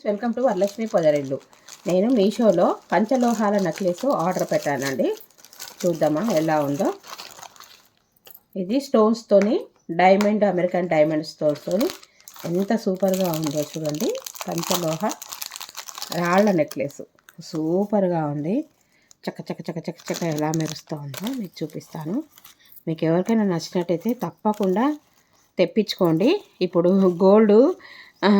Friends welcome to Varalakshmi పొదరిల్లు. నేను మీషోలో పంచలోహాల నెక్లెస్ ఆర్డర్ పెట్టానండి. చూద్దామా ఎలా ఉందో. ఇది స్టోన్స్తోని డైమండ్ అమెరికన్ డైమండ్ స్టోన్స్తోని ఎంత సూపర్గా ఉందో చూడండి. పంచలోహ రాళ్ళ నెక్లెస్. సూపర్గా ఉంది. చక్క చక్క చక్క చక్క చక్క ఎలా మెరుస్తూ ఉందో మీకు చూపిస్తాను. మీకు ఎవరికైనా నచ్చినట్టయితే తప్పకుండా తెప్పించుకోండి. ఇప్పుడు గోల్డ్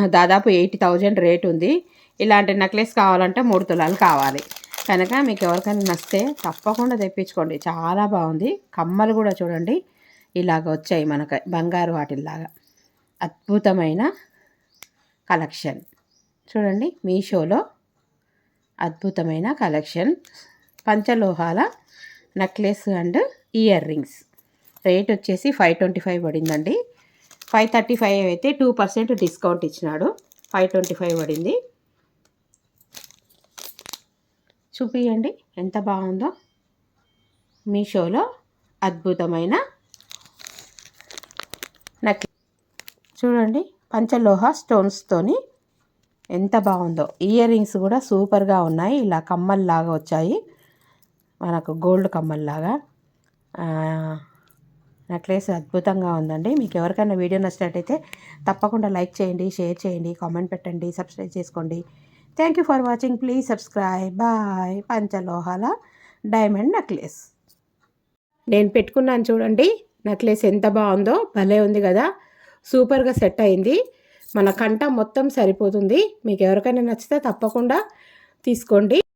దాదాపు ఎయిటీ థౌజండ్ రేట్ ఉంది. ఇలాంటి నెక్లెస్ కావాలంటే మూడు తులాలు కావాలి. కనుక మీకు ఎవరికైనా నచ్చితే తప్పకుండా తెప్పించుకోండి. చాలా బాగుంది. కమ్మలు కూడా చూడండి. ఇలాగ వచ్చాయి మనకు. బంగారు వాటిల్లాగా. అద్భుతమైన కలెక్షన్. చూడండి మీషోలో అద్భుతమైన కలెక్షన్. పంచలోహాల necklace and ear rings. Rate వచ్చేసి ఫైవ్ ట్వంటీ ఫైవ్ పడిందండి. ఫైవ్ థర్టీ ఫైవ్ అయితే టూ పర్సెంట్ డిస్కౌంట్ ఇచ్చినాడు. ఫైవ్ ట్వంటీ ఫైవ్ పడింది. చూపియండి. ఎంత బాగుందో. మీషోలో అద్భుతమైన నెక్ చూడండి. పంచలోహ స్టోన్స్తోని ఎంత బాగుందో. ఇయర్ రింగ్స్ కూడా సూపర్గా ఉన్నాయి. ఇలా కమ్మల్లాగా వచ్చాయి. మనకు గోల్డ్ కమ్మల్లాగా. నెక్లెస్ అద్భుతంగా ఉందండి. మీకు ఎవరికైనా వీడియో నచ్చినట్టయితే తప్పకుండా లైక్ చేయండి షేర్ చేయండి కామెంట్ పెట్టండి సబ్స్క్రైబ్ చేసుకోండి. Thank you for watching please subscribe bye పంచలోహాల diamond necklace. నేను పెట్టుకున్నాను చూడండి. నెక్లెస్ ఎంత బాగుందో భలే ఉంది కదా. సూపర్గా సెట్ అయింది. మన కంట మొత్తం సరిపోతుంది. మీకు ఎవరికైనా నచ్చితే తప్పకుండా తీసుకోండి.